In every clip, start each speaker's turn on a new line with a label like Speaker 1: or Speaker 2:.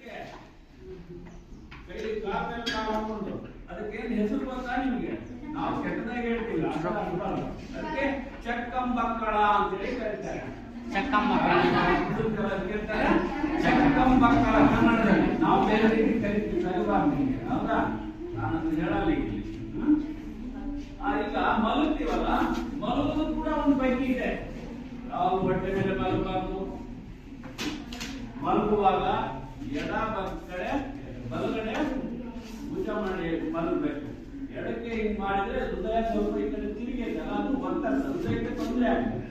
Speaker 1: ಇದಕ್ಕೆ ಕೈ ಕಾಲ ಮೇಲೆ ಕಾಲ ಹಾಕೊಂಡು. ಅದಕ್ಕೇನು ಹೆಸರು ಗೊತ್ತಾ ನಿಮಗೆ? ನಾವು ಕೆಟ್ಟದಾಗಿ ಹೇಳ್ತೀವಿ ಅದಕ್ಕೆ. ಅದಕ್ಕೆ ಚಕ್ಕಂಬಕ್ಕಳ ಅಂತೇಳಿ ಕರೀತಾರೆ.
Speaker 2: ಚಕ್ಕಂಬಕ್ಕಳ.
Speaker 1: ಕರೀತಾರೆ ಚಕ್ಕಂಬಕ್ಕಳ ಕನ್ನಡದಲ್ಲಿ. ನಾವು ಬೇರೆ ರೀತಿ ಕರಿತೀವಿ ಕರಿಬಾರ್ದು ನಿಮಗೆ ಹೌದಾ? ನಾನು ಅದನ್ನ ಹೇಳಲ್ಲ ಇಲ್ಲಿ. ಈಗ ಮಲಗ್ತೀವಲ್ಲ ಮಲಗೋದು ಕೂಡ ಒಂದು ಪೈಕಿ ಇದೆ. ಯಾವ ಬಟ್ಟೆ ಮೇಲೆ ಮಲಗಬಾರ್ದು. ಮಲಗುವಾಗ ಎಡ ಕಡೆ, ಬಲಗಡೆ ಭುಜ ಮಾಡಿ ಮಲಗಬೇಕು. ಎಡಕ್ಕೆ ಹಿಂಗ್ ಮಾಡಿದ್ರೆ ಹೃದಯ ಸ್ವಲ್ಪ ಈ ಕಡೆ ತಿರುಗಿ ಅದು ಒತ್ತಡ ಹೃದಯಕ್ಕೆ ತೊಂದರೆ ಆಗ್ತದೆ.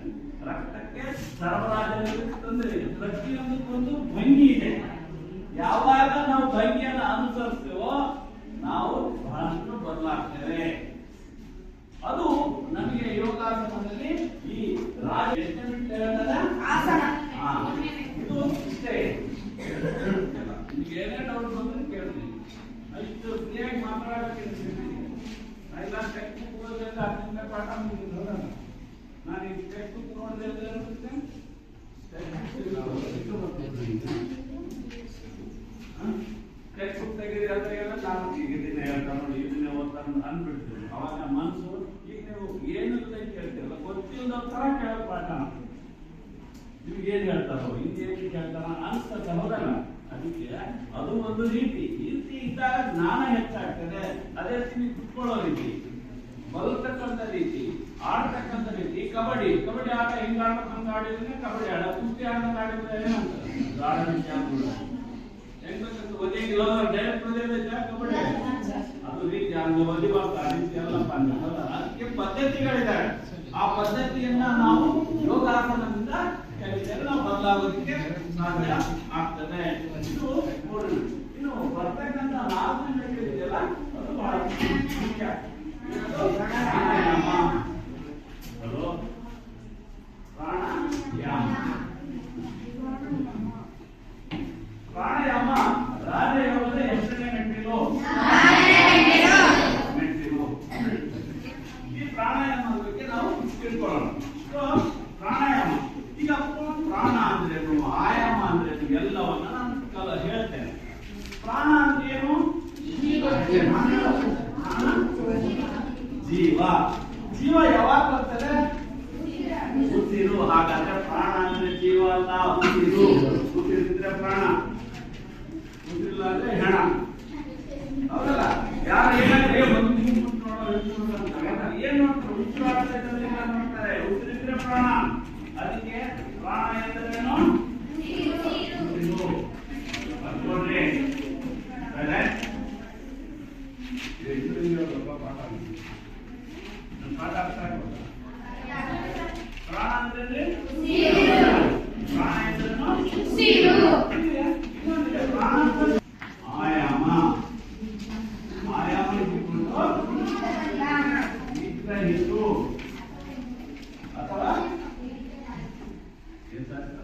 Speaker 1: ರಕ್ತಕ್ಕೆ ಸರಬರಾಜು ತೊಂದರೆ ಇದೆ. ಪ್ರತಿಯೊಂದಕ್ಕೊಂದು ಭಂಗಿ ಇದೆ. ಯಾವಾಗ ನಾವು ಭಂಗಿಯನ್ನು ಅನುಸರಿಸ್ತೇವೋ, ನಾವು ಬಹಳಷ್ಟು ಬದಲಾಗ್ತೇವೆ ಅದು ನಮಗೆ ಯೋಗಾಸನದಲ್ಲಿ ಈ ರಾಜ ಎಷ್ಟು ನಿಮಿಷ ಹೇಳ್ತದೆ?
Speaker 3: ಆಸನ.
Speaker 1: ಹಾ. ಇದು ಇಷ್ಟೇ ನಿಮ್ಗೆ ಏನೇ ಡೌಟ್ ಬಂದ್ರೆ ಕೇಳ್ತೀನಿ ಇಷ್ಟು ಫ್ರೀಯಾಗಿ ಎಲ್ಲ ಟೆಕ್ಸ್ಟ್ ಪಾಠ ಮುಗಿದು ನಾನು ಈ ಟೆಕ್ಸ್ಟ್ ಬುಕ್ ನೋಡಿದೆ ಅಂದ್ರೆ ಏನಿರುತ್ತೆ? ಟೆಕ್ಸ್ಟ್ ಬುಕ್ ಇದನ್ನೇ ಹೇಳ್ತಾ ನೋಡಿ ಇದನ್ನೇ ಅವಾಗ ಮನಸ್ಸು ಈಗ ಏನು ಅಂತ ಕೇಳ್ತೀರಲ್ಲ ಗೊತ್ತಿಲ್ಲದ ಕೇಳೋ ಪಾಠ ನಿಮ್ಗೆ ಏನ್ ಹೇಳ್ತಾರೋ, ಹಿಂಗೆ ಏನ್ ಕೇಳ್ತಾರ ಅನ್ಸ್ತದೆ ಹೌದಲ್ಲ ಅದಕ್ಕೆ ಅದು ಒಂದು ರೀತಿ ಇದ್ದಾಗ ಜ್ಞಾನ ಹೆಚ್ಚಾಗ್ತದೆ, ಅದೇ ರೀತಿ ಕುತ್ಕೊಳ್ಳೋ ರೀತಿ, ಬಲ್ತಕ್ಕಂಥ ರೀತಿ, ಆಡ್ತಕ್ಕಂಥ ರೀತಿ, ಕಬಡ್ಡಿ ಕಬಡ್ಡಿ ಆಟ ಹೆಂಗ್ ಆಡ್ಬೇಕು ಹಂಗ ಆಡಿದ್ರೆ ಕಬಡ್ಡಿ ಆಡ, ಕುಸ್ತಿ ಆಡ್ತಾ ಆಡಿದ್ರೆ ಏನಂತಾರೆ? ಗಾಢ ವಿಷಯ ಅಂದ್ಬಿಡು. ಹೆಂಗ್ ಬೇಕಂತ ಒದೆಗಿಲ್ಲ ಡೈರೆಕ್ಟ್ ಒದೆಯೋದೈತೆ ಕಬಡ್ಡಿ ಅದು ರೀತಿ ಹಂಗ ಆ ರೀತಿ ಎಲ್ಲಪ್ಪ ಅದಕ್ಕೆ ಪದ್ಧತಿಗಳಿದ್ದಾವೆ. ಆ ಪದ್ಧತಿಯನ್ನ ನಾವು ಯೋಗಾಸನದಿಂದ ನಾವು ಬದಲಾಗೋದಕ್ಕೆ ಸಾಧ್ಯ ಆಗ್ತದೆ. Oh, ಉಸಿರು ಹಾಗಾದ್ರೆ ಪ್ರಾಣ ಅಂದ್ರೆ ಜೀವ ಅಲ್ಲ ಹುಟ್ಟಿರು. ಹುಟ್ಟಿದ್ರೆ ಪ್ರಾಣ. ಹುಟ್ಟಿಲ್ಲ ಅಂದ್ರೆ ಹೆಣ. ಹೌದಲ್ಲ? ಯಾರು ಏನಾದ್ರೆ ಒಂದು ನಿಮಿಷ ನೋಡೋ ಎಷ್ಟು ನೋಡ್ತಾರೆ. ಏನ್ ನೋಡ್ತಾರೆ ಉಸಿರಾಡ್ತಾ ಇದ್ದಾರೆ ಏನ್ ನೋಡ್ತಾರೆ ಉಸಿರಿದ್ರೆ ಪ್ರಾಣ ಅದಕ್ಕೆ ಪ್ರಾಣ ಎಂದರೇನು ಉಸಿರು ಅದ್ ನೋಡ್ರಿ ಅದೇ? ಇದು ಇದರಿಂದ ಸ್ವಲ್ಪ ಪಾಠ ಆಗಿದೆ. ನನ್ ಪಾಠ ಅರ್ಥ ಆಗ್ಬೋದಾ? ಪ್ರಾಣ ಅಂದ್ರೆ ಪ್ರಾಣ ಎಂದರೇನು ಇನ್ನೊಂದಿದೆ, ಪ್ರಾಣ ಅಂದ್ರೆ ಆಯಾಮ ಆಯಾಮ ಇಟ್ಟುಕೊಂಡು ನಿಗ್ರಹಿಸು ಅಥವಾ ಏನ್ ಸಾಧ್ಯ?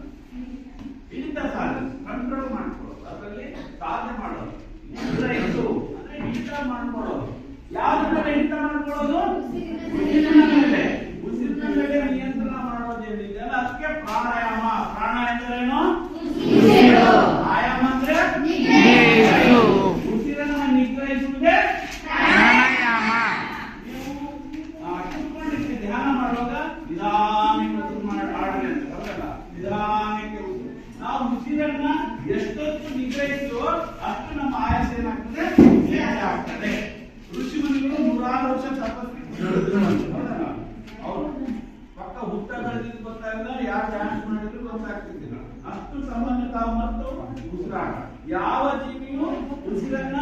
Speaker 1: ಹಿಡಿತ ಸಾಧನೆ ಕಂಟ್ರೋಲ್ ಮಾಡ್ಕೊಳ್ಳೋದು ಅದರಲ್ಲಿ ಸಾಧನೆ ಮಾಡೋದು ನಿಗ್ರಹಿಸು ಅಂದ್ರೆ ಹಿಡಿತ ಮಾಡ್ಕೊಳ್ಳೋದು. ಯಾವ್ದ್ರ ಮೇಲೆ ಹಿಡಿತ ಮಾಡ್ಕೊಳ್ಳೋದು? ಉಸಿರಿನ ಮೇಲೆ. ಉಸಿರಿನ ಮೇಲೆ ನಿಯಂತ್ರಣ ಅಲ್ಲ ಅದಕ್ಕೆ ಪ್ರಾಣಾಯಾಮ. ಪ್ರಾಣ ಎಂದರೇನು ಆಯಾಮ ಅಂದ್ರೆ ಉಸಿರನ್ನ ನಿಗ್ರಹಿಸುವುದೇ ನೀವು ಆ, ಕೂತ್ಕೊಂಡಿರ್ತೀರಿ, ಧ್ಯಾನ ಮಾಡುವಾಗ ನಿಧಾನಕ್ಕೆ ಉಸಿರು ಮಾಡಿ ಆಡ್ರಿ ಅಂತ ಹೌದಲ್ಲ ನಿಧಾನಕ್ಕೆ ಉಸಿರು ನಾವು ಉಸಿರನ್ನ ಎಷ್ಟೊತ್ತು ನಿಗ್ರಹಿಸುವೋ ಅಷ್ಟು ನಮ್ಮ ಆಯಾಸ ಏನಾಗ್ತದೆ ಹೆಚ್ಚು ಆಗ್ತದೆ ಋಷಿ ಮುನಿಗಳು ನೂರಾರು ವರ್ಷ ತಪಸ್ಸಿಗೆ ಹೌದಲ್ಲ ಅವರು ಪಕ್ಕ ಹುಟ್ಟ ಬೆಳೆದಿದ್ದು ಗೊತ್ತಾಗಲ್ಲ ಯಾರು ಡ್ಯಾನ್ಸ್ ಮಾಡಿದ್ರು ಗೊತ್ತಾಗ್ತಿದ್ದಿಲ್ಲ ಅಷ್ಟು ಸಮನ್ವಯ ಮತ್ತು ಉಸಿರಾಟ ಯಾವ ಜೀವಿಯು ಉಸಿರನ್ನ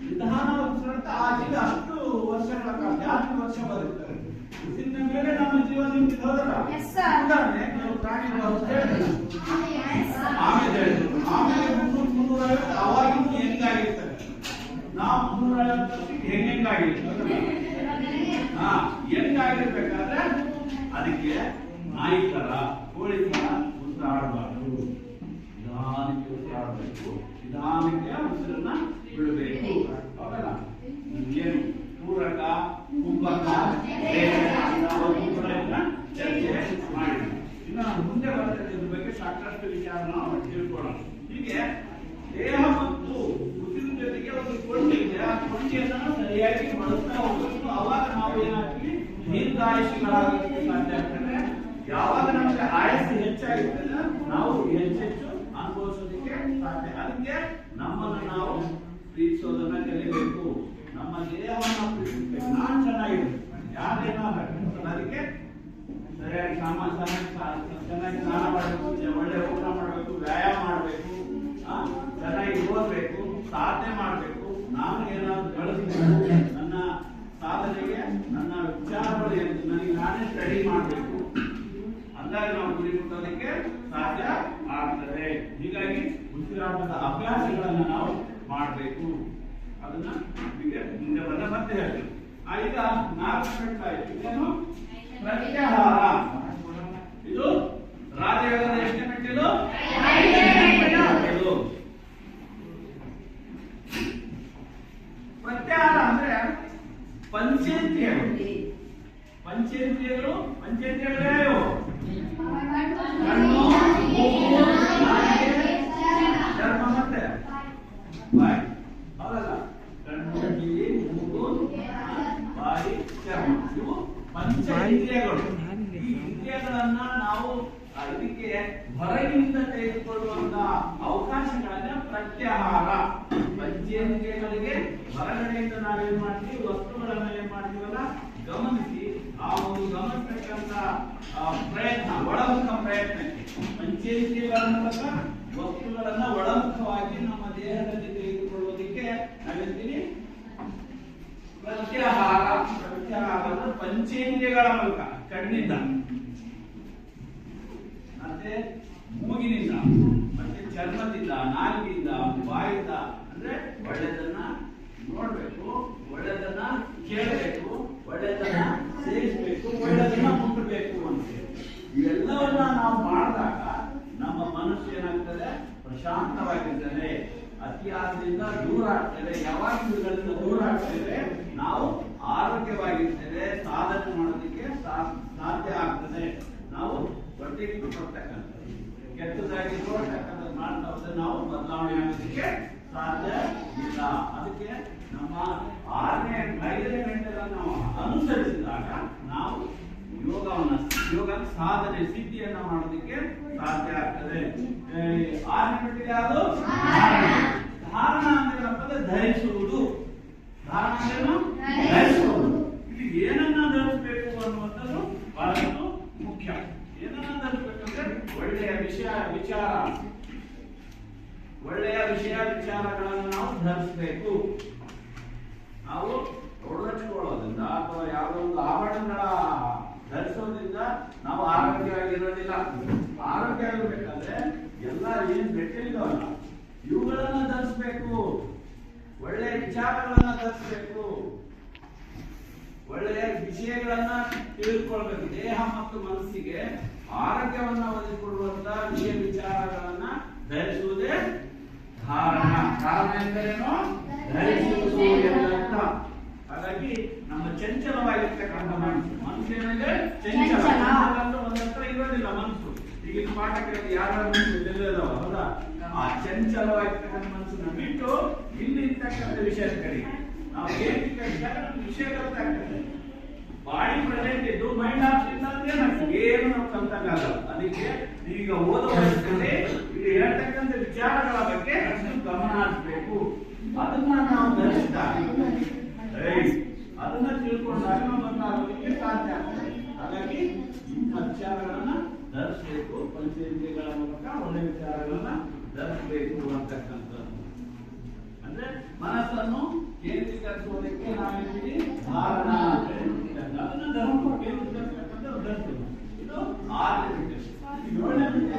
Speaker 1: ನಿಧಾನವಾಗಿ ಉಸಿರಾಡ್ತಾ ಆ ಜೀವಿ ಅಷ್ಟು ವರ್ಷಗಳ ಕಾಲ ಜಾಸ್ತಿ ವರ್ಷ ಬದುಕ್ತಾರೆ ಉಸಿರಿನ ಮೇಲೆ ನಮ್ಮ ಜೀವ ನಿಂತಿದೆ
Speaker 3: sir.
Speaker 1: ಕೆಲವು ಅಂತ ಆಮೇಲೆ ಆಮೇಲೆ ಮುನ್ನೂರು ಮುನ್ನೂರ ಐವತ್ತು ಅವಾಗಿನ ಹೆಂಗಾಗಿರ್ತದೆ? ನಾವು ಮುನ್ನೂರ ಐವತ್ತು ವರ್ಷಕ್ಕೆ ಹೆಂಗ್ ಹೆಂಗಾಗಿರ್ತದೆ ಹಾ, ಹೆಂಗಾಗಿರ್ಬೇಕಾದ್ರೆ ಅದಕ್ಕೆ ನಾಯಿ ಕೋಳಿ ತರ ಉಸಿರಾಡಬಾರ್ದು. ನಿಧಾನಕ್ಕೆ ಉಸಿರಾಡಬೇಕು. ನಿಧಾನಕ್ಕೆ ಉಸಿರನ್ನ ಬಿಡಬೇಕು ಹೌದಲ್ಲ ಏನು ಪೂರಕ ಕುಂಭಕ ರೇಖೆ ಅಂತ ಒಂದು ಕೂಡ ಇದನ್ನ ಚರ್ಚೆ ಮಾಡಿದ್ವಿ ಇನ್ನು ಮುಂದೆ ಬರ್ತದೆ ಇದ್ರ ಬಗ್ಗೆ ಸಾಕಷ್ಟು ವಿಚಾರ ನಾವು ತಿಳ್ಕೊಳ್ಳೋಣ ಹೀಗೆ ದೇಹವನ್ನು ಪ್ರೀತಿಸ್ಬೇಕು ನಾನು ಚೆನ್ನಾಗಿರುತ್ತೆ ಯಾರೇನೋ ಅದಕ್ಕೆ ಸರಿಯಾಗಿ ಸಾಮಾನ್ ಚೆನ್ನಾಗಿ ಸ್ನಾನ ಮಾಡಬೇಕು ಒಳ್ಳೆ ಊಟ ಮಾಡಬೇಕು, ವ್ಯಾಯಾಮ ಮಾಡಬೇಕು ಚೆನ್ನಾಗಿ ಓದಬೇಕು, ಸಾಧನೆ ಮಾಡಬೇಕು. ನಾನು ಏನಾದ್ರು ಗಳಿಸಬೇಕು ನನ್ನ ಸಾಧನೆಗೆ, ನನ್ನ ವಿಚಾರಗಳು ನನಗೆ ನಾನೇ ಸ್ಟಡಿ ಮಾಡಬೇಕು. ಅಂದಾಗ ನಾವು ಗುರಿ ಮುಟ್ಟೋದಕ್ಕೆ ಸಾಧ್ಯ ಆಗ್ತದೆ. ಹೀಗಾಗಿ ಉಸಿರಾಟದ ಅಭ್ಯಾಸಗಳನ್ನು ನಾವು ಮಾಡಬೇಕು. ಅದನ್ನ ನಿಮಗೆ ಮುಂದೆ ಬಂದ ಮತ್ತೆ ಹೇಳ್ತೀನಿ. ಈಗ ನಾಲ್ಕು ಹೇಳ್ತಾ ಇದ್ದೀವಿ ಇದೇನು? ಪ್ರತ್ಯಾಹಾರ. ಇದು ರಾಜಯೋಗದ ಎಷ್ಟನೇ ಮೆಟ್ಟಿಲು. ಪ್ರತ್ಯಾಹಾರ ಅಂದ್ರೆ ಪಂಚೇಂದ್ರಿಯಗಳು. ಪಂಚೇಂದ್ರಿಯಗಳು, ಪಂಚೇಂದ್ರಿಯಗಳೇ ಇವು. ಕಣ್ಣು ಮೂಗು ನಾಲಿಗೆ ಚರ್ಮ ಮತ್ತೆ ಬಾಯಿ ಹೌದಲ್ಲ ಕಣ್ಣು ಕಿವಿ ಮೂಗು ಬಾಯಿ ಚರ್ಮ ಇವು ಪಂಚ ಇಂದ್ರಿಯಗಳು ಈ ಇಂದ್ರಿಯಗಳನ್ನ ನಾವು ಆ, ಇದಕ್ಕೆ ಹೊರಗಿನಿಂದ ತೆಗೆದುಕೊಳ್ಳುವಂತ ಅವಕಾಶಗಳನ್ನ ಪ್ರತ್ಯಾಹಾರ ಪಂಚೇಂದ್ರಿಯಗಳಿಗೆ ಹೊರಗಡೆಯಿಂದ ನಾವೇನ್ ಮಾಡ್ತೀವಿ ವಸ್ತುಗಳನ್ನ ಏನ್ ಮಾಡ್ತೀವಲ್ಲ ಗಮನಿಸಿ ಆ ಒಂದು ಗಮನಿಸ್ತಕ್ಕಂತ ಆ, ಪ್ರಯತ್ನ ಒಳಮುಖ ಪ್ರಯತ್ನಕ್ಕೆ ಪಂಚೇಂದ್ರಿಯಗಳ ಮೂಲಕ ವಸ್ತುಗಳನ್ನ ಒಳಮುಖವಾಗಿ ನಮ್ಮ ದೇಹದಲ್ಲಿ ತೆಗೆದುಕೊಳ್ಳುವುದಕ್ಕೆ ನಾವೇಂತೀವಿ? ಪ್ರತ್ಯಾಹಾರ ಪ್ರತ್ಯಾಹಾರ ಪಂಚೇಂದ್ರಿಯಗಳ ಮೂಲಕ, ಕಣ್ಣಿಂದ. ಮತ್ತೆ ಮೂಗಿನಿಂದ, ಮತ್ತೆ ಚರ್ಮದಿಂದ, ನಾಲಿಗೆಯಿಂದ, ಬಾಯಿಂದ, ಅಂದ್ರೆ ಒಳ್ಳೆದನ್ನ ನೋಡ್ಬೇಕು, ಒಳ್ಳೆದನ್ನ ಕೇಳಬೇಕು, ಒಳ್ಳೆದನ್ನ ಸೇರಿಸಬೇಕು, ಒಳ್ಳೆದನ್ನ ಮುಟ್ಟಬೇಕು ಅಂತ. ಇವೆಲ್ಲವನ್ನ ನಾವು ಮಾಡಿದಾಗ ನಮ್ಮ ಮನಸ್ಸು ಏನಾಗ್ತದೆ ಪ್ರಶಾಂತವಾಗಿರ್ತದೆ ಅತಿಯಾಸದಿಂದ ದೂರ ಆಗ್ತೇವೆ ಯಾವಾಗ ದೂರ ಆಗ್ತದೆ, ನಾವು ಆರೋಗ್ಯವಾಗಿರ್ತೇವೆ, ಸಾಧನೆ ಮಾಡೋದಕ್ಕೆ ಸಾಧ್ಯ ಆಗ್ತದೆ. ನಾವು ಒಟ್ಟಿಗೆ ಕೊಡ್ತಕ್ಕಂಥದ್ದು. ಕೆಟ್ಟದಾಗಿ ನೋಡ್ತಕ್ಕಂಥದ್ದು ಮಾಡ್ತಾ ನಾವು ಬದಲಾವಣೆ ಆಗೋದಕ್ಕೆ ಸಾಧ್ಯ ಇಲ್ಲ. ಅದಕ್ಕೆ ನಮ್ಮ ಆರನೇ ಐದನೇ ಗಂಟೆಗಳನ್ನು ನಾವು ಅನುಸರಿಸಿದಾಗ ನಾವು ಯೋಗವನ್ನ, ಯೋಗ ಸಾಧನೆ, ಸಿದ್ಧಿಯನ್ನ ಮಾಡೋದಕ್ಕೆ ಸಾಧ್ಯ ಆಗ್ತದೆ. ಆರನೇ ಗಂಟೆಗೆ ಯಾವುದು ಧಾರಣ ಅಂದ್ರೆ ಏನಪ್ಪ ಅಂದ್ರೆ ಧರಿಸುವುದು ಧಾರಣ ಅಂದ್ರೇನು? ಧರಿಸುವುದು ಇಲ್ಲಿ ಏನನ್ನ ಧರಿಸಬೇಕು ಅನ್ನುವಂಥದ್ದು ಬಹಳಷ್ಟು ಮುಖ್ಯ ಏನನ್ನ ಧರಿಸಬೇಕಂದ್ರೆ ಒಳ್ಳೆಯ ವಿಷಯ ವಿಚಾರ. ಒಳ್ಳೆಯ ವಿಷಯ ವಿಚಾರಗಳನ್ನು ನಾವು ಧರಿಸಬೇಕು. ನಾವು ತೊಡಗಿಕೊಳ್ಳೋದ್ರಿಂದ ಅಥವಾ ಯಾವುದೋ ಒಂದು ಆಭರಣಗಳ ಧರಿಸೋದ್ರಿಂದ ನಾವು ಆರೋಗ್ಯವಾಗಿರೋದಿಲ್ಲ. ಆರೋಗ್ಯವಾಗಿರ್ಬೇಕಾದ್ರೆ ಎಲ್ಲ ಏನ್ ಬೆಟ್ಟಿಲ್ಲ ಇವುಗಳನ್ನ ಧರಿಸಬೇಕು. ಒಳ್ಳೆಯ ವಿಚಾರಗಳನ್ನ ಧರಿಸಬೇಕು. ಒಳ್ಳೆಯ ವಿಷಯಗಳನ್ನ ತಿಳಿದುಕೊಳ್ಬೇಕು. ದೇಹ ಮತ್ತು ಮನಸ್ಸಿಗೆ ಆರೋಗ್ಯವನ್ನ ಒದಗಿಕೊಡುವಂತ ವಿಷಯ ವಿಚಾರಗಳನ್ನ ಧರಿಸುವುದೇ ಧಾರಣ. ಧಾರಣ ಎಂದರೇನು? ಧರಿಸುವುದು ಎಂದರ್ಥ ಹಾಗಾಗಿ ನಮ್ಮ ಚಂಚಲವಾಗಿರ್ತಕ್ಕಂಥ ಮನಸ್ಸು. ಮನಸ್ಸು ಏನಿದೆ ಚಂಚಲ. ಅಂದ್ರೆ ಒಂದತ್ರ ಇರೋದಿಲ್ಲ ಮನಸ್ಸು. ಈಗಿನ ಪಾಠ ಕೇಳಿ ಯಾರ ಮನಸ್ಸು ಎಲ್ಲದಾವ ಹೌದಾ? ಆ ಚಂಚಲವಾಗಿರ್ತಕ್ಕಂಥ ಮನಸ್ಸನ್ನ ಬಿಟ್ಟು ಇಲ್ಲಿ ಇರ್ತಕ್ಕಂಥ ವಿಷಯದ ಕಡೆಗೆ. ನಾವು ಏನು ಕೇಳಿದಾಗ ನಮ್ಗೆ ವಿಷಯ ಗೊತ್ತಾಗ್ತದೆ ಬಾಡಿ ಪ್ರೆಸೆಂಟ್ ಇದ್ದು ಮೈಂಡ್ ಆಪ್ಷನ್ ಏನಾಗ್ತದೆ ಏನು ನಾವು ಕಲ್ತಕ್ಕಾಗಲ್ಲ ಅದಕ್ಕೆ ಈಗ ಓದೋ ವಯಸ್ಸಲ್ಲಿ ಇದು ವಿಚಾರಗಳ ಬಗ್ಗೆ ಗಮನ ಹರಿಸ್ಬೇಕು. ಅದನ್ನ ನಾವು ಧರಿಸಿದಾಗ ಅದನ್ನ ತಿಳ್ಕೊಂಡಾಗ ಬದಲಾಗೋದಕ್ಕೆ ಸಾಧ್ಯ ಆಗ್ತದೆ. ಹಾಗಾಗಿ ಇಂಥ ವಿಚಾರಗಳನ್ನ ಧರಿಸಬೇಕು ಪಂಚೇಂದ್ರಿಯಗಳ ಮೂಲಕ ಒಳ್ಳೆ ವಿಚಾರಗಳನ್ನ ಧರಿಸಬೇಕು ಅಂತಕ್ಕಂಥದ್ದು. ಅಂದ್ರೆ ಮನಸ್ಸನ್ನು ಕೇಂದ್ರೀಕರಿಸುವುದಕ್ಕೆ ನಾವೇನಿದ್ದೀವಿ ಧಾರಣ ಅಂತ. ಅದನ್ನ ಧರ್ಮ ಕೇಂದ್ರೀಕರಿಸಬೇಕಂತ ಧರಿಸ್ತೀವಿ. ಇದು ಆರನೇ ಬಿಟ್ಟು ಏಳನೇ ಬಿಟ್ಟು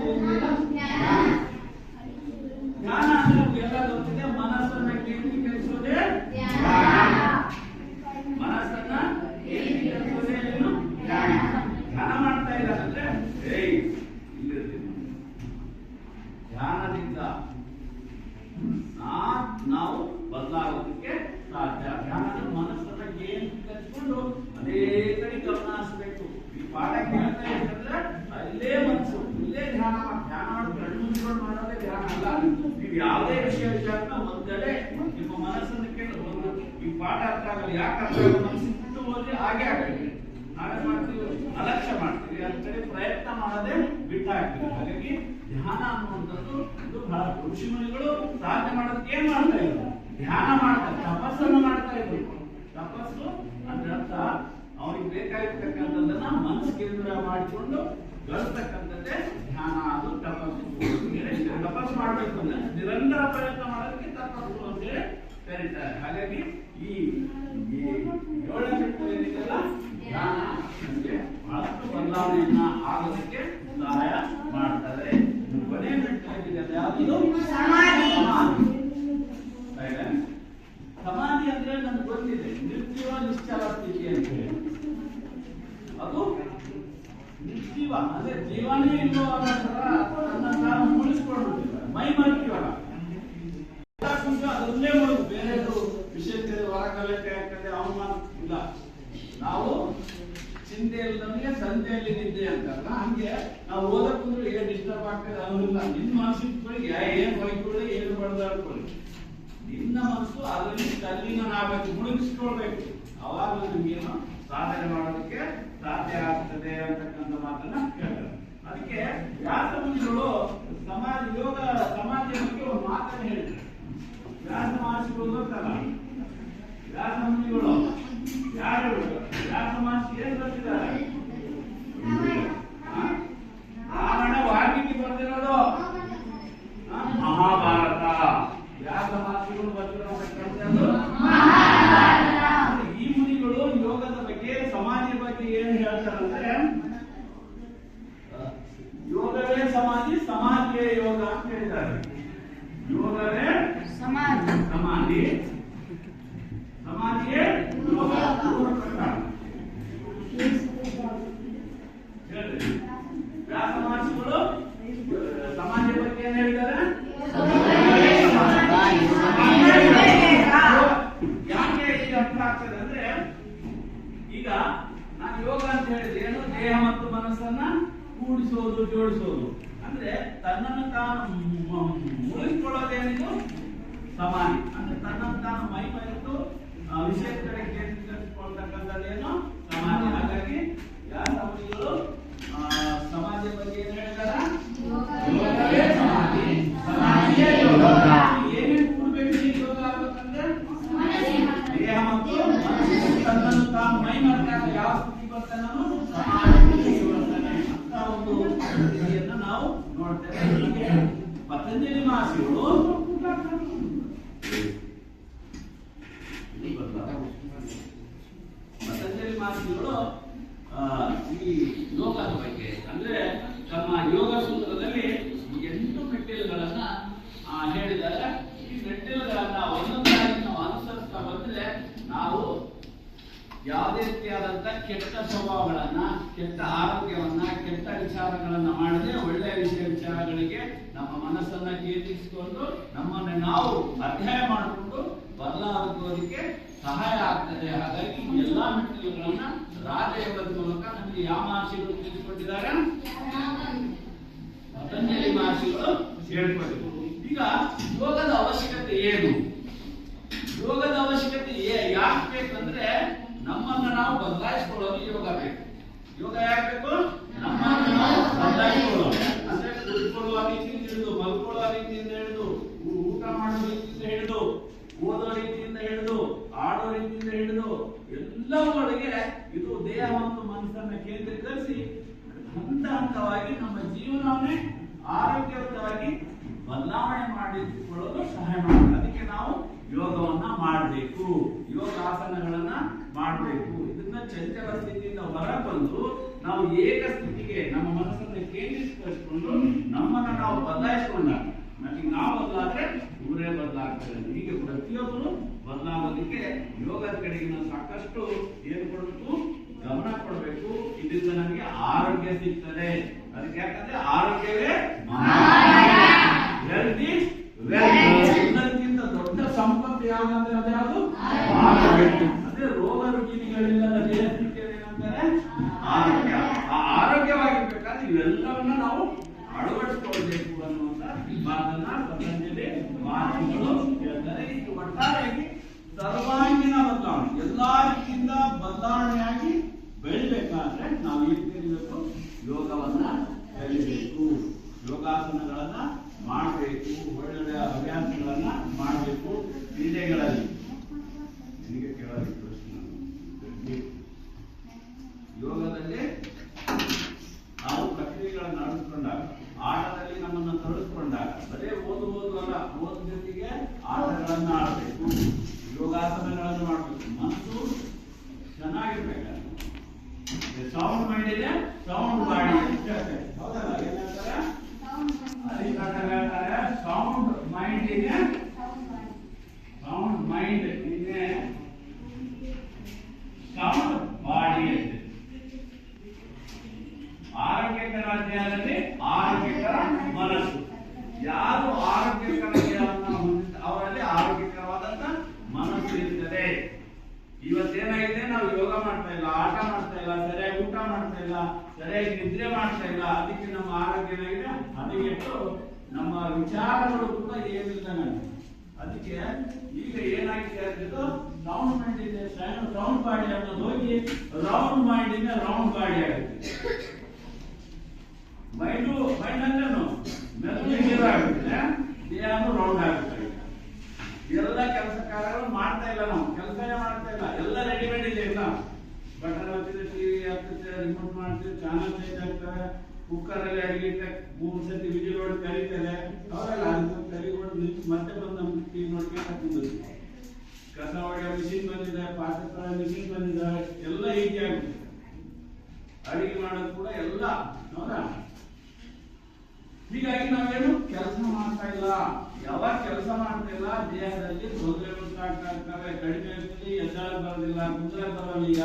Speaker 1: ಮನಸ್ಸನ್ನ ಕೇಂದ್ರೀಕರಿಸೋದೇ. ಮನಸ್ಸನ್ನ ಕೇಂದ್ರೀಕರಿಸೋದೇ ಧ್ಯಾನ ಮಾಡ್ತಾ ಇಲ್ಲ ಅಂದ್ರೆ ಏಯ್ ಇಲ್ಲಿರ್ತೀನಿ ಧ್ಯಾನದಿಂದ ನಾವು ಬದಲಾಗೋದಕ್ಕೆ ಸಾಧ್ಯ. ಧ್ಯಾನದ ಮನಸ್ಸನ್ನ ಕೇಂದ್ರೀಕರಿಸಿಕೊಂಡು ಅದೇ ಕಡೆ ಗಮನ ಹರಿಸ್ಬೇಕು. ಈ ಪಾಠ ಕೇಳ್ತಾ ಇರ್ತಂದ್ರೆ ಅಲ್ಲೇ ಮನಸ್ಸು ಇಲ್ಲೇ ಧ್ಯಾನ ಧ್ಯಾನ ಮಾಡಿ. ಕಣ್ಣು ಮುಚ್ಕೊಂಡು ಮಾಡೋದೇ ಧ್ಯಾನ ಅಲ್ಲ. ನೀವು ಯಾವುದೇ ವಿಷಯ ವಿಚಾರನ ಒಂದೆಡೆ ನಿಮ್ಮ ಮನಸ್ಸನ್ನು ಕೇಳಿ ಒಂದು ಈ ಪಾಠ ಅರ್ಥ ಆಗಲ್ಲ. ಯಾಕೆ ಅರ್ಥ ಆಗಲ್ಲ? ಮನಸ್ಸು ಬಿಟ್ಟು ಹೋದ್ರೆ ಹಾಗೆ ಆಗುತ್ತೆ ನಾವೇ ಮಾಡ್ತೀವಿ, ಅಲಕ್ಷ್ಯ ಮಾಡ್ತೀವಿ. ಅದ್ರ ಪ್ರಯತ್ನ ಮಾಡದೆ ಬಿಟ್ಟಾಗ್ತೀವಿ ಹಾಗಾಗಿ ಧ್ಯಾನ ಅನ್ನುವಂಥದ್ದು ಇದು ಬಹಳ ಋಷಿ ಮುನಿಗಳು ಸಾಧನೆ ಮಾಡೋದಕ್ಕೆ ಏನ್ ಮಾಡ್ತಾ ಇದ್ರು? ಧ್ಯಾನ ಮಾಡ್ತಾರೆ. ತಪಸ್ಸನ್ನು ಮಾಡ್ತಾ ಇದ್ರು. ತಪಸ್ಸು ಅಂದ್ರೆ ಅರ್ಥ ಅವನಿಗೆ ಬೇಕಾಗಿರ್ತಕ್ಕಂಥದ್ದನ್ನ ಮನಸ್ಸು ಕೇಂದ್ರ ಮಾಡಿಕೊಂಡು ಬರ್ತಕ್ಕಂಥದ್ದೇ ಧ್ಯಾನ, ಅದು ತಪಸ್ಸು. ತಪಸ್ಸು ಮಾಡಬೇಕು ಅಂದ್ರೆ ನಿರಂತರ ಪ್ರಯತ್ನ ಮಾಡೋದಕ್ಕೆ ತಪಸ್ಸು ಅಂತೇಳಿ ಕರೀತಾರೆ. ಹಾಗಾಗಿ ಈ ಏಳನೇ ಮೆಟ್ಟು ಏನಿದೆಯಲ್ಲ ಧ್ಯಾನ ಬಹಳಷ್ಟು ಬದಲಾವಣೆಯನ್ನ ಆಗೋದಕ್ಕೆ ಸಹಾಯ ಮಾಡ್ತಾರೆ ಕೊನೆ ಮೆಟ್ಟು ಏನಿದೆ ಅದು ಯಾವುದು
Speaker 2: ಸಮಾಧಿ.
Speaker 1: ಹೌದಾ? ಸಮಾಧಿ ಅಂದ್ರೆ ನಮ್ಗೆ ಗೊತ್ತಿದೆ ನಿರ್ಜೀವ ನಿಶ್ಚಲ ಸ್ಥಿತಿ ಅಂತ ಹೇಳಿ ಅದು ನಿರ್ಜೀವ ಅಂದ್ರೆ ಜೀವನೇ ಇಲ್ಲೋ ಅನ್ನೋ ತರ ತನ್ನನ್ನ ತಾನು ಮುಳಿಸ್ಕೊಂಡ್ಬಿಟ್ಟಿದ್ದಾರೆ ಮೈ ಮರ್ತೀವಲ್ಲ ಎಲ್ಲ ಕುಂತ ಅದನ್ನೇ ಮಾಡೋದು ಬೇರೆದು ವಿಷಯಕ್ಕೆ ಹೊರಗಲಕ್ಕೆ ಆಗ್ತದೆ ಅವಮಾನ ಇಲ್ಲ ನಾವು ಚಿಂತೆ ಇಲ್ಲದಂಗೆ ಸಂತೆಯಲ್ಲಿ ನಿದ್ದೆ ಅಂತಲ್ಲ ಹಂಗೆ ನಾವು ಓದಕ್ ಕುಂದ್ರೆ ಏನ್ ಡಿಸ್ಟರ್ಬ್ ಆಗ್ತದೆ ಅನ್ನೋದಿಲ್ಲ ನಿನ್ನ ಮನಸ್ಸಿಗೆ ಏನ್ ಬೈಕೊಳ್ಳಿ ಏನು ಬಡ್ದಾಡ್ಕೊಳ್ಳಿ ನಿನ್ನ ಮನಸ್ಸು ಅದರಲ್ಲಿ ತಲ್ಲೀನಾಗಬೇಕು ಮುಳುಗಿಸ್ಕೊಳ್ಬೇಕು. ಅವಾಗ ನಿಮ್ಗೇನು ಸಾಧನೆ ಮಾಡೋದಕ್ಕೆ ಸಾಧ್ಯ ಆಗ್ತದೆ ಅಂತಕ್ಕಂಥ ಮಾತನ್ನ ಅದಕ್ಕೆ ವ್ಯಾಸ ಮುನಿಗಳು ಸಮಾಜ ಯೋಗ ಸಮಾಜ ಬಗ್ಗೆ ಒಂದು ಮಾತನ್ನ ಹೇಳಿದ್ರು. ವ್ಯಾಸ ಮಹರ್ಷಿಗಳು ಗೊತ್ತಲ್ಲ? ವ್ಯಾಸ ಮುನಿಗಳು ಯಾರು? ವ್ಯಾಸ ಮಹರ್ಷಿ ಏನ್ ಬರ್ತಿದ್ದಾರೆ ರಾವಣ ವಾಲ್ಮೀಕಿ ಬರ್ದಿರೋದು ಆ, ಮಹಾಭಾರತ ವ್ಯಾಸ ಮಹರ್ಷಿಗಳು ಬರ್ತಿರೋದು ಈ ಮುನಿಗಳು ಯೋಗದ ಬಗ್ಗೆ ಸಮಾಧಿಯ ಬಗ್ಗೆ ಏನು ಹೇಳ್ತಾರಂದ್ರೆ ಯೋಗವೇ ಸಮಾಧಿ ಸಮಾಧಿಯೇ ಯೋಗ ಅಂತ ಹೇಳಿದ್ದಾರೆ ಯೋಗವೇ
Speaker 2: ಸಮಾಧಿ
Speaker 1: ಸಮಾಧಿ ಸಮಾಧಿಯೇ ಯೋಗ ಮೂರು ಪ್ರಕಾರ ಹೇಳ್ರಿ. ವ್ಯಾಸ ಮಹರ್ಷಿಗಳು ಆ, ಸಮಾಧಿಯ ಬಗ್ಗೆ ಏನ್ ಹೇಳಿದ್ದಾರೆ ಯಾಕೆ ಈ ಅರ್ಥ ಆಗ್ತದೆ ಅಂದ್ರೆ ಈಗ ನಾನು ಯೋಗ ಅಂತ ಹೇಳಿದ್ರೆ ಏನು? ದೇಹ ಮತ್ತು ಮನಸ್ಸನ್ನ ಕೂಡಿಸೋದು, ಜೋಡಿಸೋದು. ಅಂದ್ರೆ ತನ್ನನ್ನು ತಾನು ಮುಳುಗಿಕೊಳ್ಳೋದೇನಿದು ಸಮಾಧಿ. ಅಂದ್ರೆ ತನ್ನನ್ನು ತಾನು ಮೈ ಮರೆತು ವಿಷಯದ ಕಡೆ ಕೇಂದ್ರೀಕರಿಸಿಕೊಳ್ತಕ್ಕಂಥದ್ದೇನು? ಸಮಾಧಿ. ಹಾಗಾಗಿ ಯಾರ ಪತಂಜಲಿ ಮಹರ್ಷಿಗಳು ಇಲ್ಲಿ ಬರ್ತಾರೆ. ಪತಂಜಲಿ ಮಹರ್ಷಿಗಳು ಆ, ಈ ಯೋಗದ ಬಗ್ಗೆ ಅಂದ್ರೆ ತಮ್ಮ ಯೋಗ ಸೂತ್ರದಲ್ಲಿ ಎಂಟು ಮೆಟ್ಟಿಲುಗಳನ್ನ ಆ, ಹೇಳಿದ್ದಾರೆ ಈ ಮೆಟ್ಟಿಲುಗಳನ್ನ ಒಂದೊಂದಾಗಿ ನಾವು ಅನುಸರಿಸ್ತಾ ಬಂದ್ರೆ ನಾವು ಯಾವುದೇ ರೀತಿಯಾದಂಥ ಕೆಟ್ಟ ಸ್ವಭಾವಗಳನ್ನು, ಕೆಟ್ಟ ಆರೋಗ್ಯವನ್ನ, ಕೆಟ್ಟ ವಿಚಾರಗಳನ್ನು ಮಾಡದೆ ಒಳ್ಳೆಯ ವಿಷಯ ವಿಚಾರಗಳಿಗೆ ನಮ್ಮ ಮನಸ್ಸನ್ನ ಕೇಂದ್ರಿಸಿಕೊಂಡು ನಮ್ಮನ್ನು ನಾವು ಅಧ್ಯಯನ ಮಾಡಿಕೊಂಡು ಬದಲಾಗೋದಕ್ಕೆ ಸಹಾಯ ಆಗ್ತದೆ. ಹಾಗಾಗಿ ಎಲ್ಲ ಮೆಟ್ಟಿಲುಗಳನ್ನ ರಾಜಯೋಗದ ಮೂಲಕ ನಮಗೆ ಯಾವ ಮಹರ್ಷಿಗಳು ತಿಳಿಸಿಕೊಟ್ಟಿದ್ದಾರೆ ಪತಂಜಲಿ ಮಹರ್ಷಿಗಳು ಹೇಳ್ಕೊಟ್ಟಿದ್ರು ಈಗ ಯೋಗದ ಅವಶ್ಯಕತೆ ಏನು? ಯೋಗದ ಅವಶ್ಯಕತೆ ಯಾಕೆ ಬೇಕಂದ್ರೆ ನಮ್ಮನ್ನ ನಾವು ಬದಲಾಯಿಸ್ಕೊಳ್ಳೋದು ಯೋಗ ಬೇಕು. ಯೋಗ ಯಾಕಬೇಕು ನಮ್ಮನ್ನ ನಾವು ಬದಲಾಯಿಸ್ಕೊಳ್ಳೋದು. ಅಂದ್ರೆ ರೀತಿಯಿಂದ ಹಿಡಿದು ಮಲ್ಕೊಳ್ಳೋ ರೀತಿಯಿಂದ ಹಿಡಿದು ಊಟ ಮಾಡೋ ರೀತಿಯಿಂದ ಹಿಡಿದು ಓದೋ ರೀತಿಯಿಂದ ಹಿಡಿದು ಆಡೋ ರೀತಿಯಿಂದ ಹಿಡಿದು, ಎಲ್ಲವುಗಳಿಗೆ ಇದು ದೇಹ ಮತ್ತು ಮನಸ್ಸನ್ನ ಕೇಂದ್ರೀಕರಿಸಿ ಹಂತ ಹಂತವಾಗಿ ನಮ್ಮ ಜೀವನವನ್ನೇ ಆರೋಗ್ಯಯುತವಾಗಿ ಬದಲಾವಣೆ ಮಾಡಿಕೊಳ್ಳಲು ಸಹಾಯ ಮಾಡುತ್ತೆ. ಅದಕ್ಕೆ ನಾವು ಯೋಗವನ್ನ ಮಾಡಬೇಕು. ಚಂಚಲ ಸ್ಥಿತಿಯಿಂದ ಹೊರ ಬಂದು ನಾವು ಏಕ ಸ್ಥಿತಿಗೆ ನಮ್ಮ ಮನಸ್ಸನ್ನು ಕೇಂದ್ರೀಕರಿಸಿಕೊಂಡು ನಮ್ಮನ್ನ ನಾವು ಬದಲಾಯಿಸಿಕೊಂಡಾಗ ನಮಗೆ ನಾವು ಬದಲಾದ್ರೆ ಊರೇ ಬದಲಾಗ್ತಾರೆ ಹೀಗೆ ಪ್ರತಿಯೊಬ್ಬರು ಬದಲಾಗೋದಕ್ಕೆ ಯೋಗದ ಕಡೆಗಿನ ಸಾಕಷ್ಟು ಏನು ಕೊಡಬೇಕು ಗಮನ ಕೊಡಬೇಕು. ಇದರಿಂದ ನಮಗೆ ಆರೋಗ್ಯ ಸಿಗ್ತದೆ ಅದಕ್ಕೆ ಯಾಕಂದ್ರೆ ಆರೋಗ್ಯವೇ ಹೆಲ್ತ್ ಈಸ್ ಎಲ್ಲದಕ್ಕಿಂತ ದೊಡ್ಡ ಸಂಪತ್ತು ಯಾವ್ದಂದ್ರೆ ಅದು ಯಾವುದು ಆರೋಗ್ಯ ಅದೇ ರೋಗ ರುಜಿನಗಳಿಲ್ಲದ ದೇಹ ಸ್ಥಿತಿಯನ್ನು ಏನಂತಾರೆ ಆರೋಗ್ಯ ಆ ಆರೋಗ್ಯವಾಗಿರ್ಬೇಕಾದ್ರೆ ಇವೆಲ್ಲವನ್ನ ನಾವು ಅಳವಡಿಸಿಕೊಳ್ಬೇಕು ಅನ್ನುವಂತ ಪತಂಜಲಿ ಮಹರ್ಷಿಗಳು ಹೇಳ್ತಾರೆ ಇದು ಒಟ್ಟಾರೆಯಾಗಿ ಸರ್ವಾಂಗೀಣ ಬದಲಾವಣೆ ಎಲ್ಲಾ ಬದಲಾವಣೆಯಾಗಿ ಬೆಳಿಬೇಕಾದ್ರೆ ನಾವು ಏನ್ ಕಲಿಬೇಕು ಯೋಗವನ್ನ ಕಲಿಬೇಕು ಯೋಗಾಸನಗಳನ್ನ ಮಾಡಬೇಕು ಒಳ್ಳೊಳ್ಳೆ ಅಭ್ಯಾಸಗಳನ್ನ ಏನಾಗುತ್ತೆ ಆರೋಗ್ಯಕರ ಮನಸ್ಸು. ಯಾರು ಆರೋಗ್ಯಕರ ಅವರಲ್ಲಿ ಆರೋಗ್ಯಕರವಾದಂತ ಮನಸ್ಸು ಇರ್ತದೆ. ಇವತ್ತೇನಾಗಿದೆ? ನಾವು ಯೋಗ ಮಾಡ್ತಾ ಇಲ್ಲ, ಆಟ ಮಾಡ್ತಾ ಇಲ್ಲ, ಸರಿಯಾಗಿ ಊಟ ಮಾಡ್ತಾ ಇಲ್ಲ, ಸರಿಯಾಗಿ ನಿದ್ರೆ ಮಾಡ್ತಾ ಇಲ್ಲ. ಅದಕ್ಕೆ ನಮ್ಮ ಆರೋಗ್ಯ ಏನಾಗಿದೆ? ಹದಗೆಟ್ಟು ನಮ್ಮ ವಿಚಾರಗಳು ಕೂಡ ಏನಿಲ್ಲ ಅದಕ್ಕೆ ಈಗ ಏನಾಗಿದೆ ಅಂದ್ರೆ ರೌಂಡ್ ಮೈಂಡ್ ಇದೆ ರೌಂಡ್ ಬಾಡಿ ಅನ್ನೋದು ಹೋಗಿ ರೌಂಡ್ ಮೈಂಡ್ ಇಂದ ರೌಂಡ್ ಬಾಡಿ ಆಗುತ್ತೆ. ಮೈಂಡು, ಮೈಂಡ್ ಅಂದ್ರೇನು? ಮೆದುಳು ಆಗುತ್ತೆ ದೇಹನು ರೌಂಡ್ ಆಗುತ್ತೆ. ಎಲ್ಲ ಕೆಲಸ ಕಾರ್ಯಗಳು ಮಾಡ್ತಾ ಇಲ್ಲ ನಾವು. ಕೆಲಸನೇ ಮಾಡ್ತಾ ಇಲ್ಲ? ಎಲ್ಲ ರೆಡಿಮೇಡ್ ಇದೆ ಇಲ್ಲ. ಬಟನ್ ಹತ್ತಿದ್ರೆ ಟಿವಿ ಹತ್ತುತ್ತೆ ರಿಮೋಟ್ ಮಾಡ್ತೀವಿ ಚಾನಲ್ ಚೇಂಜ್ ಆಗ್ತಾರೆ ಕುಕ್ಕರ್ ಅಲ್ಲಿ ಅಡಿಗೆ ಮೂರು ಸತಿ ವಿಜಿಲ್ ನೋಡಿ ಕರೀತಾರೆ ಅವರೆಲ್ಲ ಅದಕ್ಕೆ ಕರಿ ಹೊಡೆದು ನಿಲ್ಸಿ ಮತ್ತೆ ಬಂದು ನಮ್ಮ ಟಿವಿ ನೋಡ್ಕೊಂಡು ಹಾಕೊಂಡು ಕಸ ಹೊಡೆಯೋ ಮಿಷಿನ್ ಬಂದಿದೆ, ಪಾತ್ರೆ ಮಿಷಿನ್ ಬಂದಿದೆ. ಎಲ್ಲ ಈಜಿ ಆಗುತ್ತೆ. ಅಡಿಗೆ ಮಾಡೋದು ಕೂಡ ಎಲ್ಲ. ಹೌದಾ? ಹೀಗಾಗಿ ನಾವೇನು ಕೆಲಸ ಮಾಡ್ತಾ ಇಲ್ಲ. ಯಾವಾಗ ಕೆಲಸ ಮಾಡ್ತಾ ಇಲ್ಲ, ದೇಹದಲ್ಲಿ ತೊಂದರೆ ಉಂಟಾಗ್ತಾ ಕಡಿಮೆ ಇರ್ತದೆ ಎದ್ದಾಳ ಬರೋದಿಲ್ಲ ಕುಂದ್ರೆ ಬರೋದಿಲ್ಲ.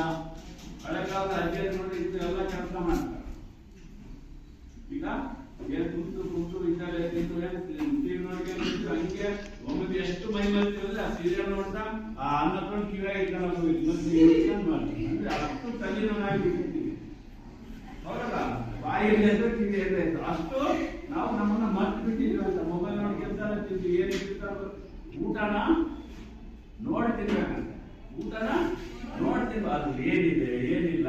Speaker 1: ಹಳೆ ಕಾಲದ ಅಜ್ಜೆ ನೋಡಿ ಇದು ಎಲ್ಲ ಕೆಲಸ ಮಾಡ್ತಾರೆ. ಈಗ ಏನ್ ಕುಂತು ಕುಂತು ಇದ್ದಾರೆ ನೋಡ್ಕೊಂಡು ಹಂಗೆ ಒಮ್ಮೆ ಎಷ್ಟು ಮೈ ಬರ್ತೀವಿ ಆ ಸೀರಿಯಲ್ ನೋಡ್ತಾ, ಆ ಅನ್ನ ತಗೊಂಡು ಕಿವಿಯಾಗಿ ಇಟ್ಕೊಂಡು ಅಂದ್ರೆ ಅಷ್ಟು ತಲೆ ಬಿಟ್ಟಿರ್ತೀವಿ ಹೌದಲ್ಲ? ಬಾಯಲ್ಲಿ ಕಿವಿ ಎಲ್ಲ ಅಷ್ಟು ನಾವು ನಮ್ಮನ್ನ ಮರ್ತು ಬಿಟ್ಟಿದ್ವಿ ಅಂತ ಮೊಬೈಲ್ ನೋಡ್ಕೊಂತಾರ ತಿಂದು ಏನು ಊಟನ ನೋಡಿ ತಿನ್ಬೇಕಂತ ಊಟನ ನೋಡಿ ಅದು ಏನಿದೆ, ಏನಿಲ್ಲ.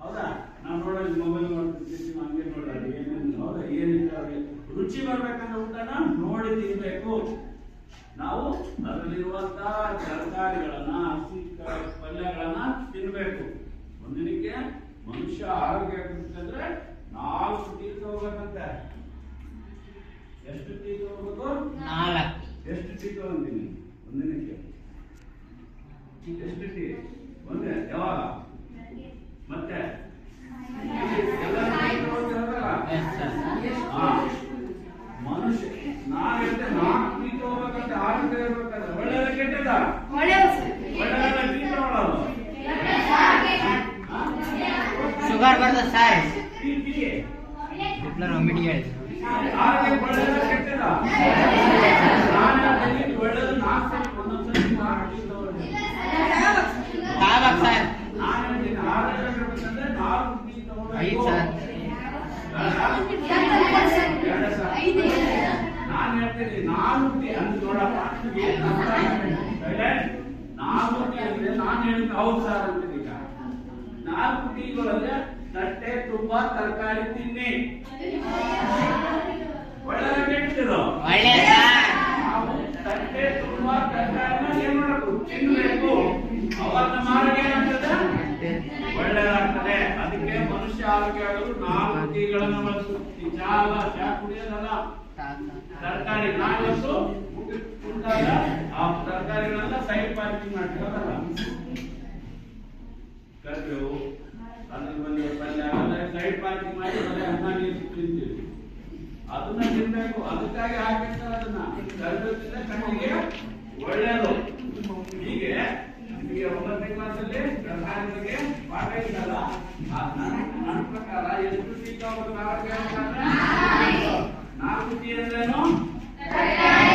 Speaker 1: ಹೌದಾ? ನಾವು ನೋಡೋದು ಮೊಬೈಲ್ ನೋಡ್ತಿರ್ತೀವಿ ಹಂಗೆ ನೋಡೋದು, ಏನೇನು, ಹೌದಾ? ಏನಿಲ್ಲ ಅವ್ರಿಗೆ? ರುಚಿ ಬರ್ಬೇಕಂದ್ರೆ ಊಟನ ನೋಡಿ ತಿನ್ಬೇಕು. ನಾವು ಅದರಲ್ಲಿರುವಂತಹ ತರಕಾರಿಗಳನ್ನ ಹಸಿ ಪಲ್ಯಗಳನ್ನ ತಿನ್ಬೇಕು. ಒಂದಿನಕ್ಕೆ ಮನುಷ್ಯ ಆರೋಗ್ಯ ನಾಲ್ಕು ಟೀ ತಗೋಬೇಕಂತೆ. ಎಷ್ಟು ಟೀ ತಗೋಬೇಕು
Speaker 2: ನಾಲ್ಕು.
Speaker 1: ಎಷ್ಟು ಟೀ ತಗೊಂತೀನಿ ಒಂದಿನಕ್ಕೆ ಎಷ್ಟು ಟೀ ಒಂದೇ ಯಾವಾಗ? ಮತ್ತೆ? ಎಲ್ಲ ಟೀ ತಗೊಳ್ತೀರಲ್ಲ? ಹಾ. ಮನುಷ್ಯ ನಾನು ಹೇಳ್ತೆ ನಾಲ್ಕು ಟೀ ತಗೋಬೇಕಂತ ಆರೋಗ್ಯ ಇರ್ಬೇಕಂದ್ರೆ ಒಳ್ಳೆಯದ ಕೆಟ್ಟದ ಒಳ್ಳೆಯದ ಟೀ ತಗೊಳ್ಳೋದು ಹಾ?
Speaker 2: ಶುಗರ್ ಬರ್ತದೆ ಸರ್
Speaker 1: ಟೀ ಟೀ
Speaker 2: ಹಿಟ್ಲರ್ ಒಮ್ಮಿಡಿ ಹೇಳಿ
Speaker 1: ಆರೋಗ್ಯ ಒಳ್ಳೆಯದ ಕೆಟ್ಟದ ನಾನು ಹೇಳ್ತೀನಿ ಒಳ್ಳೆಯದು ನಾಲ್ಕು ಸಲ ಒಂದೊಂದ್ಸಲಿ ನಾಲ್ಕು ಟೀ ತಗೊಳ್ಳಿ
Speaker 2: ತಾವಕ್ ಸರ್
Speaker 1: ನಾನು ಹೇಳ್ತೀನಿ ಆರೋಗ್ಯ ಇರ್ಬೇಕಂದ್ರೆ ನಾಲ್ಕು ಟೀ
Speaker 2: ಐದು
Speaker 1: ತಗೊಳ್ಬೇಕು
Speaker 2: ಸರ್
Speaker 1: ಎರಡು ಸಲ. ನಾನು ಹೇಳ್ತೀನಿ ನಾಲ್ಕು ಟೀ ಅಂದ್ರೆ ನೋಡಪ್ಪ ಏನ್ ಅರ್ಥ ಆಗಿದೆ? Silent. ನಾಲ್ಕು ಟೀ ಅಂದ್ರೆ ನಾನು ಹೇಳಿದ್ದು ಹೌದು ಸರ್ ಅಂತೀನಿ ಈಗ ನಾಲ್ಕು ಟೀಗಳಲ್ಲಿ ತಟ್ಟೆ ತುಂಬಾ ತರಕಾರಿ ತಿನ್ನಿ ಒಳ್ಳೆದ ಕೆಟ್ಟಿರೋ
Speaker 2: ಒಳ್ಳೆ ಸರ್
Speaker 1: ನಾವು ತಟ್ಟೆ ತುಂಬಾ ತರಕಾರಿನ ಏನ್ ಮಾಡಬೇಕು ತಿನ್ಬೇಕು ಅವಾಗ ನಮ್ಮ ಆರೋಗ್ಯ ಏನಾಗ್ತದೆ ಒಳ್ಳೆದಾಗ್ತದೆ ಅದಕ್ಕೆ ಮನುಷ್ಯ ಆರೋಗ್ಯ ಆಗಲು ನಾಲ್ಕು ಟೀಗಳನ್ನು ಬಳಸುತ್ತೀವಿ ಚಾ ಅಲ್ಲ ಚಾ ಕುಡಿಯೋದಲ್ಲ ನಾಲ್ಕು ಕುಂತಾಗ ಆ ತರಕಾರಿಗಳನ್ನ ಸೈಡ್ ಪಾರ್ಕಿಂಗ್ ಮಾಡ್ತೀವಲ್ಲ ಕರಿಬೇವು ಅದ್ರಲ್ಲಿ ಬಂದ ಪಲ್ಯ ಸೈಡ್ ಪಾರ್ಕಿಂಗ್ ಮಾಡಿ ಬರೀ ಅನ್ನ ನೀರು ತಿಂತೀವಿ. ಅದನ್ನ ತಿನ್ಬೇಕು. ಅದಕ್ಕಾಗಿ ಹಾಕಿರ್ತಾರೆ ಅದನ್ನ. ಕರಿಬೇವು ತಿಂದ್ರೆ ಕಣ್ಣಿಗೆ ಒಳ್ಳೆಯದು. ಹೀಗೆ ನಿಮಗೆ ಒಂಬತ್ತನೇ ಕ್ಲಾಸಲ್ಲಿ ತರಕಾರಿಗೆ ಪಾಠ ಇದ್ದಲ್ಲ ನನ್ನ ಪ್ರಕಾರ ಎಷ್ಟು ಟೀ ತಗೋಬೇಕು ಆರೋಗ್ಯ ನಾಲ್ಕು ಅಂದ್ರೇನು? ಧ್ಯಾನ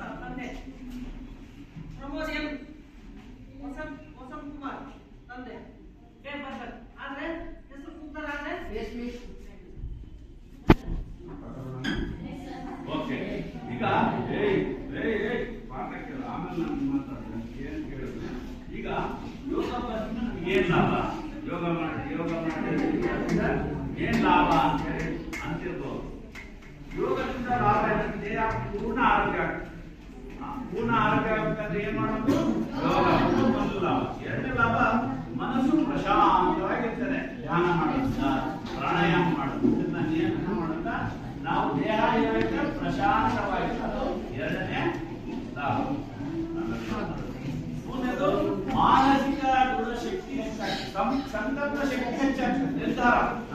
Speaker 3: ಪಾಷಾ ಮುನ್ನರ್
Speaker 1: tá.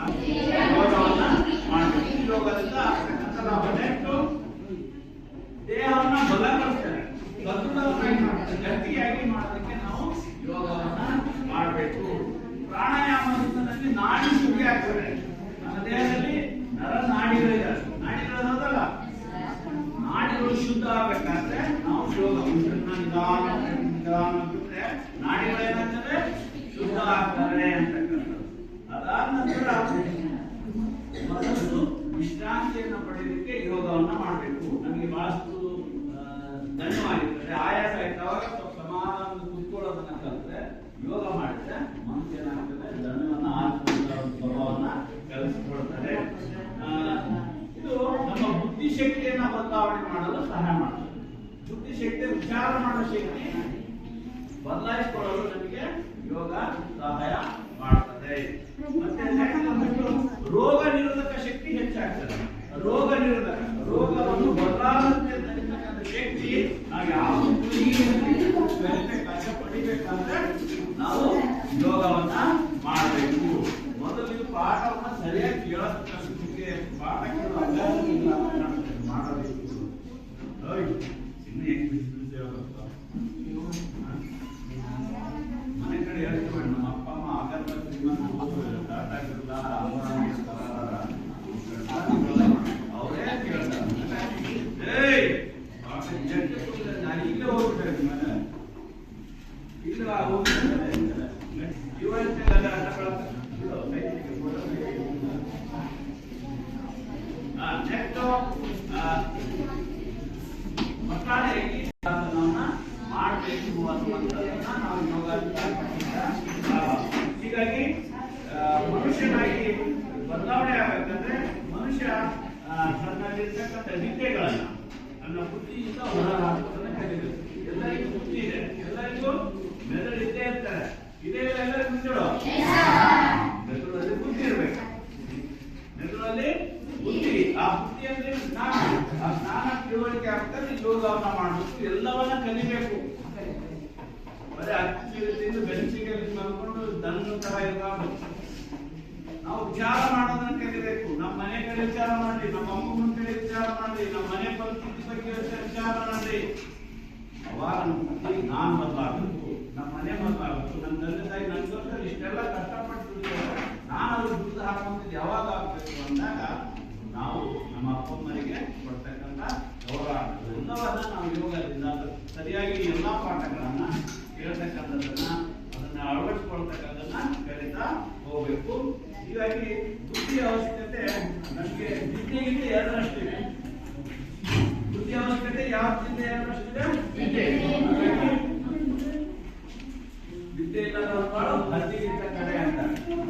Speaker 1: ಒಂದು ಸ್ವಭಾವವನ್ನ ಕಲಿಸಿಕೊಡ್ತಾರೆ ಇದು ನಮ್ಮ ಬುದ್ಧಿಶಕ್ತಿಯನ್ನ ಬದಲಾವಣೆ ಮಾಡಲು ಸಹಾಯ ಮಾಡುತ್ತೆ ಬುದ್ಧಿಶಕ್ತಿ ವಿಚಾರ ಮಾಡೋ ಶಕ್ತಿ ಬದಲಾಯಿಸಿಕೊಳ್ಳಲು ನಮಗೆ ಯೋಗ ಸಹಾಯ ಮಾಡ್ತದೆ. ಮತ್ತೆ ರೋಗ ನಿರೋಧಕ ಶಕ್ತಿ ಹೆಚ್ಚಾಗ್ತದೆ. ರೋಗ ನಿರೋಧಕ, ರೋಗವನ್ನು ಬದಲಾದಂತೆ ಶಕ್ತಿ ನಾವು ಯಾವ detto uh, portare ಬುದ್ಧಿ ಅವಶ್ಯಕತೆ ನಮಗೆ ವಿದ್ಯೆಗಿಂತ ಎರಡರಷ್ಟಿದೆ ಬುದ್ಧಿ ಅವಶ್ಯಕತೆ ಯಾವ್ದಿಂದ ಎರಡರಷ್ಟಿದೆ ವಿದ್ಯೆ ಹಾಗಾಗಿ ವಿದ್ಯೆ ಇಲ್ಲದವನು ಹದ್ದಿಗಿಂತ ಕಡೆ ಅಂತ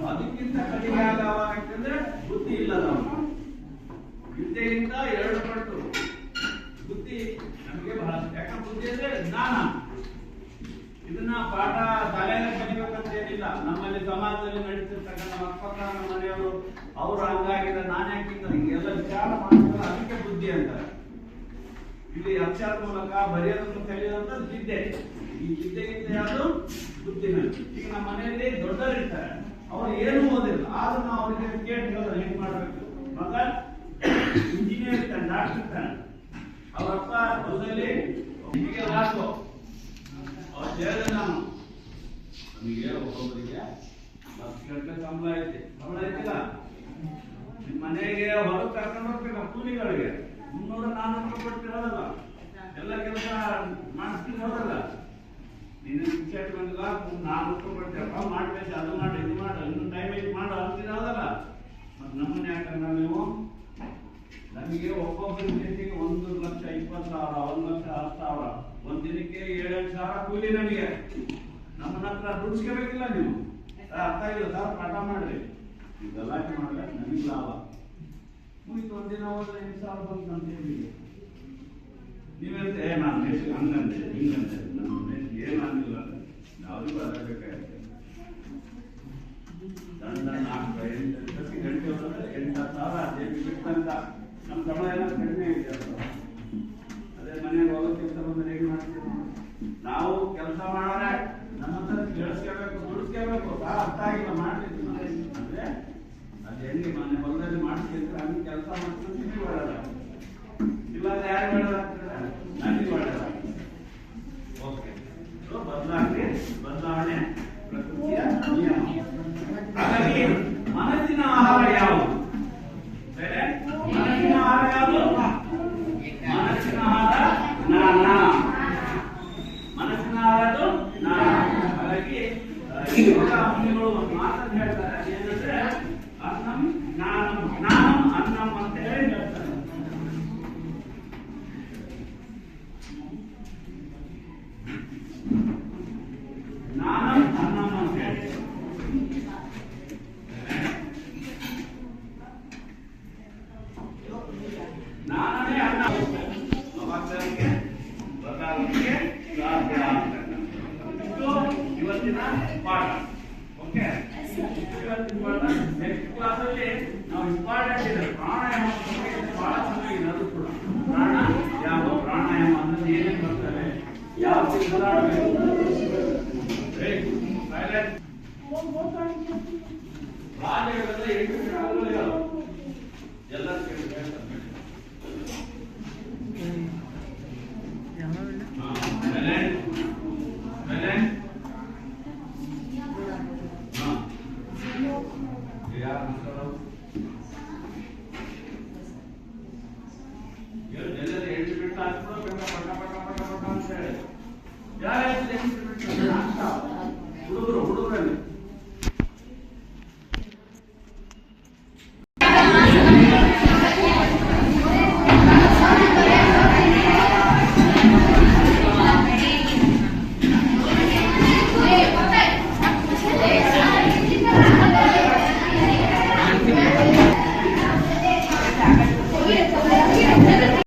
Speaker 1: ಅದಕ್ಕಿಂತ ಕಡಿಮೆ ಆಗವ ಯಾಕಂದ್ರೆ ಬುದ್ಧಿ ಇಲ್ಲದವನು ವಿದ್ಯೆಗಿಂತ ಎರಡು ಪಟ್ಟು ಬುದ್ಧಿ ನಮಗೆ ಬಹಳ ಯಾಕಂದ್ರೆ ಬುದ್ಧಿ ಅಂದ್ರೆ ಜ್ಞಾನ ಇದನ್ನ ಪಾಠ ತಲೆಯಲ್ಲಿ ಕಲಿಬೇಕಂತ ಏನಿಲ್ಲ ನಮ್ಮಲ್ಲಿ ಸಮಾಜದಲ್ಲಿ ನಡೀತಿರ್ತಕ್ಕಂಥ ನಮ್ಮ ಅಕ್ಕಪಕ್ಕ ನಮ್ಮ ಮನೆಯವರು ಅವರು ಹಂಗಾಗಿದೆ ನಾನು ಯಾಕಿಂತ ಎಲ್ಲ ವಿಚಾರ ಮಾಡ್ತಾರೆ ಅದಕ್ಕೆ ಬುದ್ಧಿ ಅಂತ. ಇಲ್ಲಿ ಅಕ್ಷರ ಮೂಲಕ ಬರೆಯೋದನ್ನು ಕಲಿಯೋದಂತ ವಿದ್ಯೆ. ಈ ವಿದ್ಯೆಗಿಂತ ಯಾವುದು? ಬುದ್ಧಿನ ಈಗ ನಮ್ಮ ಮನೆಯಲ್ಲಿ ದೊಡ್ಡವರಿರ್ತಾರೆ. ಅವ್ರು ಏನು ಓದಿಲ್ಲ. ಆದ್ರೂ ನಾವು ಅವರಿಗೆ ಕೇಳಿ ಹೇಳೋದು ಹೆಂಗ್ ಮಾಡ್ಬೇಕು? ಮಗ ಇಂಜಿನಿಯರ್ ಇರ್ತಾನೆ ಡಾಕ್ಟರ್ ಇರ್ತಾನೆ. ಅವರಪ್ಪ ಹೊಲದಲ್ಲಿ ಹಿಂಗೆ ಲಾಸು ಅವ್ರು ಹೇಳಿದೆ ನಾನು. ನಮಗೆ ಒಬ್ಬೊಬ್ಬರಿಗೆ ಬಸ್ ಗಂಟೆ ಸಂಬಳ ಐತೆ. ಸಂಬಳ ಐತಿಲ್ಲ? ನಿಮ್ಮ ಮನೆಗೆ ಹೊರಗೆ ಕರ್ಕೊಂಡು ಹೋಗ್ಬೇಕು ಕೂಲಿಗಳಿಗೆ. ಮುನ್ನೂರ ನಾನ್ನೂರು ರೂಪಾಯಿ ಕೊಡ್ತಿರೋದಲ್ಲ ಎಲ್ಲ ಕೆಲಸ ಮಾಡಿಸ್ತೀನಿ ಹೋದಲ್ಲ ನೀನು ಟಿಕೆಟ್ ಬಂದಿಲ್ಲ ನಾಲ್ಕು ರೂಪಾಯಿ ಕೊಡ್ತೀರಪ್ಪ ಮಾಡ್ಬೇಕು ಅದು ಮಾಡಿ, ಇದು ಮಾಡು, ಇನ್ನೊಂದು ಟೈಮ್ ಇದು ಮಾಡು ಅಂತಿರೋದಲ್ಲ ಮತ್ತು ನಮ್ಮನ್ನ ಯಾಕಂದ್ರೆ ನೀವು? ನಮಗೆ ಒಬ್ಬೊಬ್ಬರ ಜೊತೆಗೆ ಒಂದು ಲಕ್ಷ ಇಪ್ಪತ್ತು ಸಾವಿರ, ಒಂದು ಲಕ್ಷ ಹತ್ತು ಸಾವಿರ, ಒಂದು ದಿನಕ್ಕೆ ಏಳೆಂಟು ಸಾವಿರ ಕೂಲಿ ನಮಗೆ. ನಮ್ಮನ್ನ ಹತ್ರ ದುಡ್ಸ್ಕೋಬೇಕಿಲ್ಲ ನೀವು. ಅರ್ಥ ಇಲ್ಲ ಸರ್? ಪಾಠ ಮಾಡ್ರಿ. ಈ ಗಲಾಟೆ ಮಾಡಿದ್ರೆ ನನಗೆ ಲಾಭ. ಮುಗಿತು ಒಂದಿನ ಹೋದ್ರೆ ಎಂಟು ಸಾವಿರ ಬಂತು ಅಂತ ಹೇಳಿ ನೀವೆಂತ ಏ ನಾನು ಮೆಸ್ ಹಂಗಂದೆ ಹಿಂಗಂದೆ. ನಮ್ಮ ಮೆಸ್ ಏನು ಆಗಿಲ್ಲ ಯಾವ್ದು ಬರಬೇಕಾಗುತ್ತೆ ದಂಡ ನಾಲ್ಕು ಎಂಟು ಪ್ರತಿ ಗಂಟೆ ಹೋದ್ರೆ ಎಂಟು ಹತ್ತು ಸಾವಿರ ಜೇಬಿ ಬಿಟ್ಟಂತ ನಮ್ಮ ಸಂಬಳ ಎಲ್ಲ ಕಡಿಮೆ ಇದೆ ಅದು. ಮನೆಗೆ ಹೋಗೋಕ್ಕಿಂತ ಬಂದ್ರೆ ಹೇಗೆ ಮಾಡ್ತೀವಿ ನಾವು ಕೆಲಸ ಮಾಡೋರೆ ನಮ್ಮ ಹತ್ರ ಕೇಳಿಸ್ಕೋಬೇಕು ದುಡಿಸ್ಕೋಬೇಕು ಅರ್ಥ ಆಗಿಲ್ಲ ಮಾಡ್ತಿದ್ವಿ ಎಣ್ಣೆ ಮನೆ ಹೊಲದಲ್ಲಿ ಮಾಡಿಸಿದ್ರೆ ಕೆಲಸ ಮಾಡ್ತಾರೆ ನಿಮಗೆ ಯಾರು ನನಗೆ ಓಕೆ. ಸೊ ಬದಲಾವಣೆ ಪ್ರಕೃತಿಯ ನಿಯಮ. ಮನಸ್ಸಿನ ಆಹಾರ ಯಾವುದು? ಮನಸ್ಸಿನ ಆಹಾರ ಎಲ್ಲ